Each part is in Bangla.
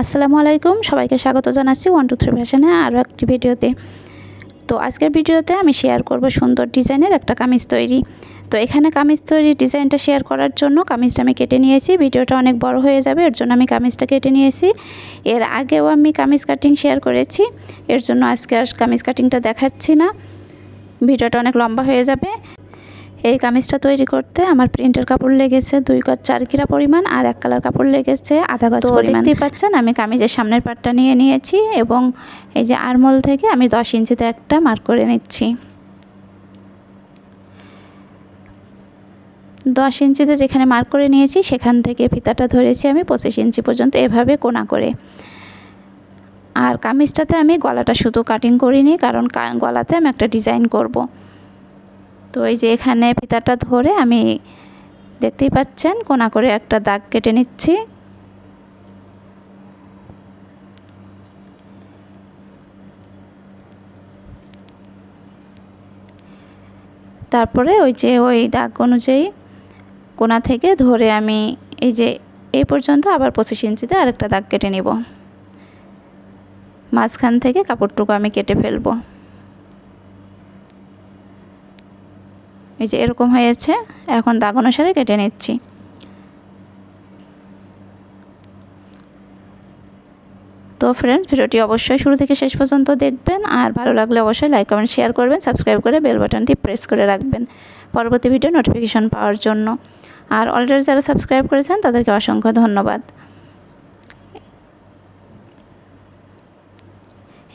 আসসালামু আলাইকুম, সবাইকে স্বাগত জানাচ্ছি ওয়ান টু থ্রি ফ্যাশনে আরও একটি ভিডিওতে। তো আজকের ভিডিওতে আমি শেয়ার করব সুন্দর ডিজাইনের একটা কামিজ তৈরি। তো এখানে কামিজ তৈরির ডিজাইনটা শেয়ার করার জন্য কামিজটা আমি কেটে নিয়েছি, ভিডিওটা অনেক বড় হয়ে যাবে, এর জন্য আমি কামিজটা কেটে নিয়েছি। এর আগেও আমি কামিজ কাটিং শেয়ার করেছি, এর জন্য আজকে আর কামিজ কাটিংটা দেখাচ্ছি না। ভিডিওটা অনেক লম্বা হয়ে যাবে। এই কামিজটা তৈরি করতে আমার প্রিন্টের কাপড় লেগেছে দুই গজ চার কিরা পরিমাণ আর এক কালার কাপড় লেগেছে আধা গজ পরিমাণ। দেখতেই পাচ্ছেন আমি কামিজের সামনের পাটটা নিয়ে নিয়েছি এবং এই যে আরমোল থেকে আমি দশ ইঞ্চিতে একটা মার্ক করে নিচ্ছি। দশ ইঞ্চিতে যেখানে মার্ক করে নিয়েছি সেখান থেকে ফিতাটা ধরেছি আমি পঁচিশ ইঞ্চি পর্যন্ত এভাবে কোনা করে। আর কামিজটাতে আমি গলাটা শুধু কাটিং করিনি কারণ গলাতে আমি একটা ডিজাইন করব। তো এই যে এখানে ফিতাটা ধরে আমি দেখতেই পাচ্ছেন, কোনা করে একটা দাগ কেটে নিচ্ছি। তারপরে ওই যে ওই দাগ অনুযায়ী কোনা থেকে ধরে আমি এই যে এই পর্যন্ত আবার পঁচিশ ইঞ্চিতে আরেকটা দাগ কেটে নিব। মাঝখান থেকে কাপড়টুকু আমি কেটে ফেলব। এই যে এরকম হয়েছে, এখন দাগ অনুসারে কেটে নিচ্ছি। তো ফ্রেন্ডস ভিডিওটি অবশ্যই শুরু থেকে শেষ পর্যন্ত দেখবেন, আর ভালো লাগলে অবশ্যই লাইক কমেন্ট শেয়ার করবেন সাবস্ক্রাইব করে বেল বাটনটি প্রেস করে রাখবেন পরবর্তী ভিডিও নোটিফিকেশন পাওয়ার জন্য। আর অলরেডি যারা সাবস্ক্রাইব করেছেন, তাদেরকে অসংখ্য ধন্যবাদ।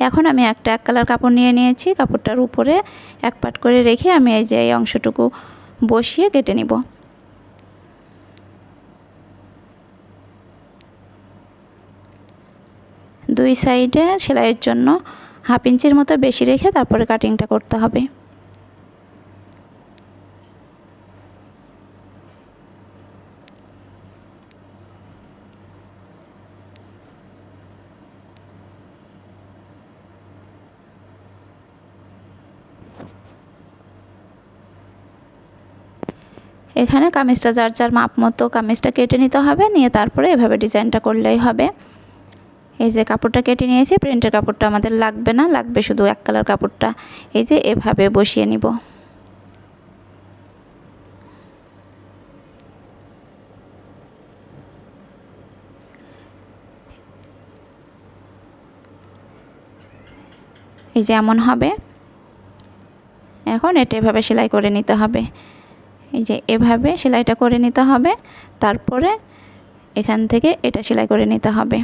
এখন আমি একটা এক কালার কাপড় নিয়ে নিয়েছি। কাপড়টার উপরে এক পাট করে রেখে আমি এই যে এই অংশটুকু বসিয়ে কেটে নিব। দুই সাইডে সেলাইয়ের জন্য হাফ ইঞ্চির মতো বেশি রেখে তারপরে কাটিংটা করতে হবে। এখানে কামিজটা যার যার মাপ মতো কামিজটা কেটে নিতে হবে, নিয়ে তারপরে এভাবে ডিজাইনটা করলেই হবে। এই যে কাপড়টা কেটে নিয়েছি, প্রিন্টের কাপড়টা আমাদের লাগবে না, লাগবে শুধু এক কালার কাপড়টা। এই যে এভাবে বসিয়ে নিব। এই যে এমন হবে। এখন এটা এভাবে সেলাই করে নিতে হবে। এই যে এভাবে সেলাইটা করে নিতে হবে। তারপরে এখান থেকে এটা সেলাই করে নিতে হবে।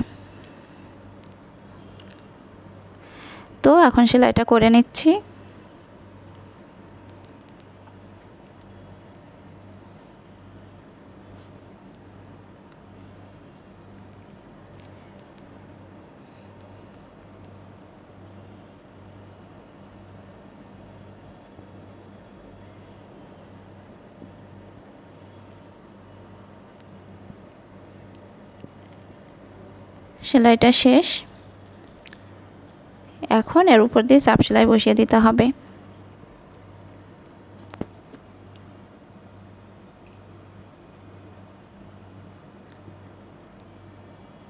তো এখন সেলাইটা করে নিচ্ছি। সেলাইটা শেষ। এখন এর উপর দিয়ে চাপ সেলাই বসিয়ে দিতে হবে।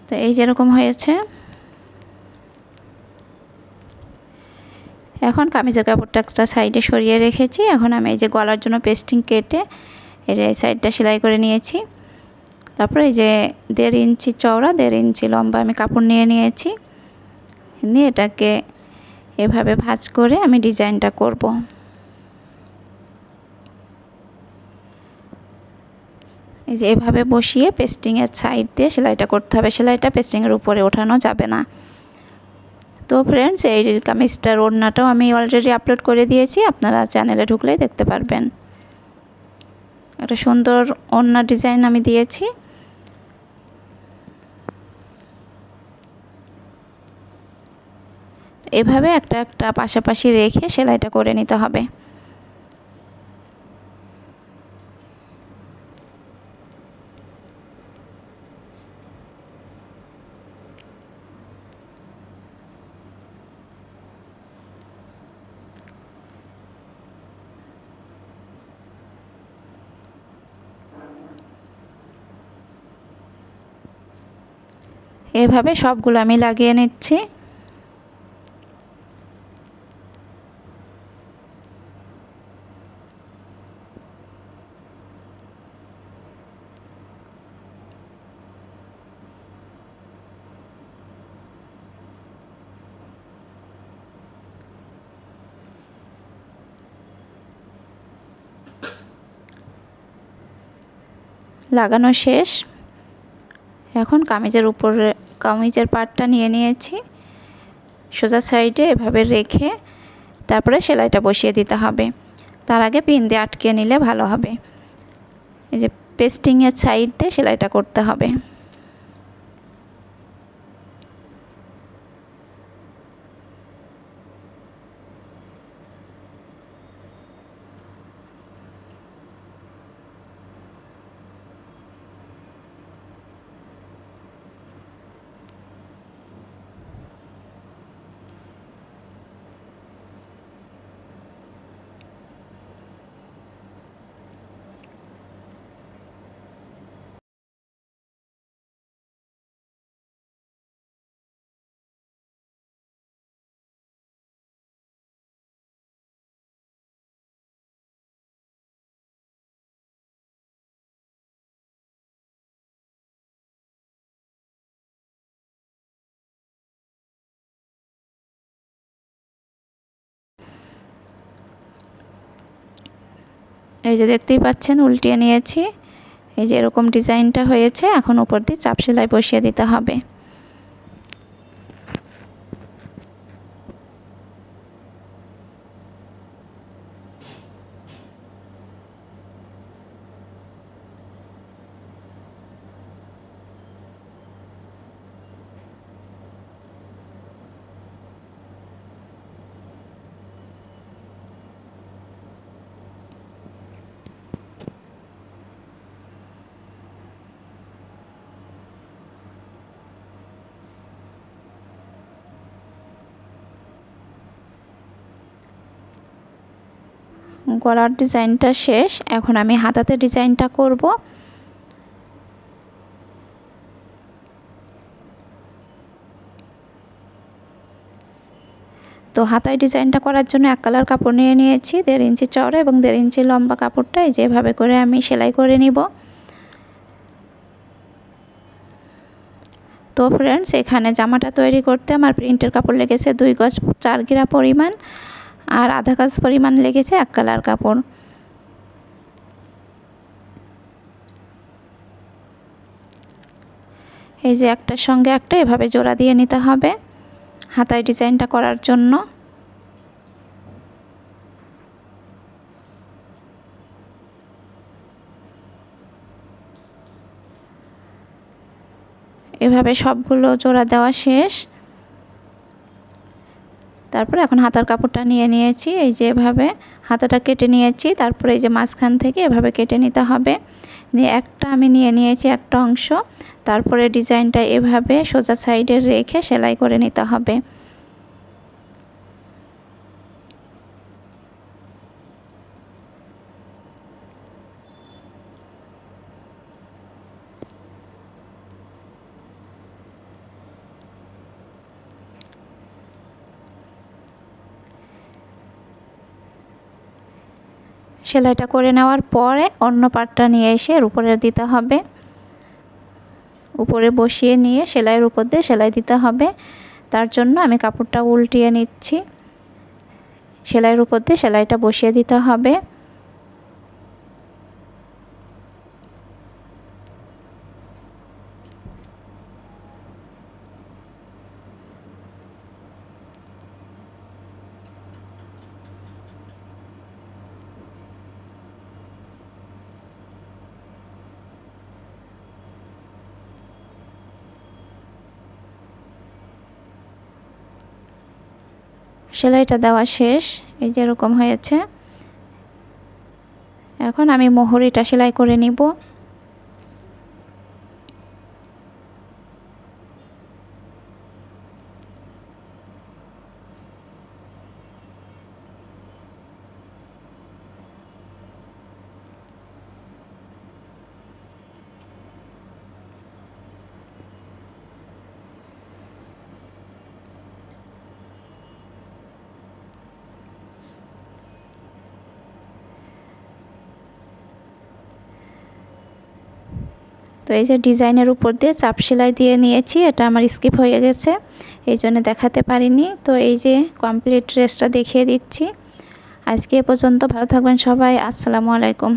তো এই যেরকম হয়েছে। এখন কামিজের কাপড়টা এক্সট্রা সাইডে সরিয়ে রেখেছি। এখন আমি এই যে গলার জন্য পেস্টিং কেটে এর সাইডটা সেলাই করে নিয়েছি। তারপরে এই যে দেড় ইঞ্চি চওড়া, দেড় ইঞ্চি লম্বা আমি কাপড় নিয়ে নিয়েছি। নিয়ে এটাকে এভাবে ভাঁজ করে আমি ডিজাইনটা করব। এই যে এভাবে বসিয়ে পেস্টিংয়ের সাইড দিয়ে সেলাইটা করতে হবে। সেলাইটা পেস্টিংয়ের উপরে ওঠানো যাবে না। তো ফ্রেন্ডস এই কামিজটার ওড়নাটাও আমি অলরেডি আপলোড করে দিয়েছি। আপনারা চ্যানেলে ঢুকলেই দেখতে পারবেন। একটা সুন্দর ওড়না ডিজাইন আমি দিয়েছি। এভাবে একটা একটা পাশাপাশি রেখে সেলাইটা করে নিতে হবে। এভাবে সবগুলো আমি লাগিয়ে নিচ্ছি। লাগানো শেষ। এখন কামিজের উপরে, কামিজের পাটটা নিয়ে নিয়েছি। সোজা সাইডে এভাবে রেখে তারপরে সেলাইটা বসিয়ে দিতে হবে। তার আগে পিন দিয়ে আটকে নিলে ভালো হবে। এই যে পেস্টিংয়ের সাইড দিয়ে সেলাইটা করতে হবে। এই যে দেখতেই পাচ্ছেন, উল্টিয়ে নিয়েছি। এই যে এরকম ডিজাইনটা হয়েছে, এখন উপর দিয়ে চাপ সেলাই বসিয়ে দিতে হবে। গলার ডিজাইনটা শেষ। এখন আমি হাতাতে ডিজাইনটা করব। তো হাতায় ডিজাইনটা করার জন্য এক কালার কাপড় নিয়ে নিয়েছি, দেড় ইঞ্চি চওড়া এবং দেড় ইঞ্চি লম্বা কাপড়টা, এই যেভাবে করে আমি সেলাই করে নিব। তো ফ্রেন্ডস এখানে জামাটা তৈরি করতে আমার প্রিন্টের কাপড় লেগেছে দুই গজ চার গিরা পরিমাণ। আর আধা কাজ পরিমাণ লেগেছে এক কালার কাপড়। এই যে একটার সঙ্গে একটা, এভাবে জোড়া দিয়ে নিতে হবে হাতায় ডিজাইনটা করার জন্য। এভাবে সবগুলো জোড়া দেওয়া শেষ। তারপর এখন হাতার কাপড়টা নিয়ে নিয়েছি, এই যে এভাবে হাতাটা কেটে নিয়েছি, তারপরে এই যে মাঝখান থেকে এভাবে কেটে নিতে হবে। নিয়ে একটা আমি নিয়ে নিয়েছি একটা অংশ, তারপরে ডিজাইনটা এভাবে সোজা সাইডে রেখে সেলাই করে নিতে হবে। সেলাইটা করে নেওয়ার পরে অন্য পাটটা নিয়ে এসে এর উপরে দিতে হবে। উপরে বসিয়ে নিয়ে সেলাইয়ের উপর দিয়ে সেলাই দিতে হবে। তার জন্য আমি কাপড়টা উল্টিয়ে নিচ্ছি। সেলাইয়ের উপর দিয়ে সেলাইটা বসিয়ে দিতে হবে। সেলাইটা দেওয়া শেষ এই যে এরকম হয়েছে। এখন আমি মোহরিটা সেলাই করে নিব। এই যে ডিজাইনের উপর দিয়ে চাপ সেলাই দিয়ে নিয়েছি, এটা আমার স্কিপ হয়ে গেছে, এই জন্য দেখাতে পারিনি। তো এই যে কমপ্লিট ড্রেসটা দেখিয়ে দিচ্ছি। আজকে এ পর্যন্ত ভালো থাকবেন সবাই, আসসালামু আলাইকুম।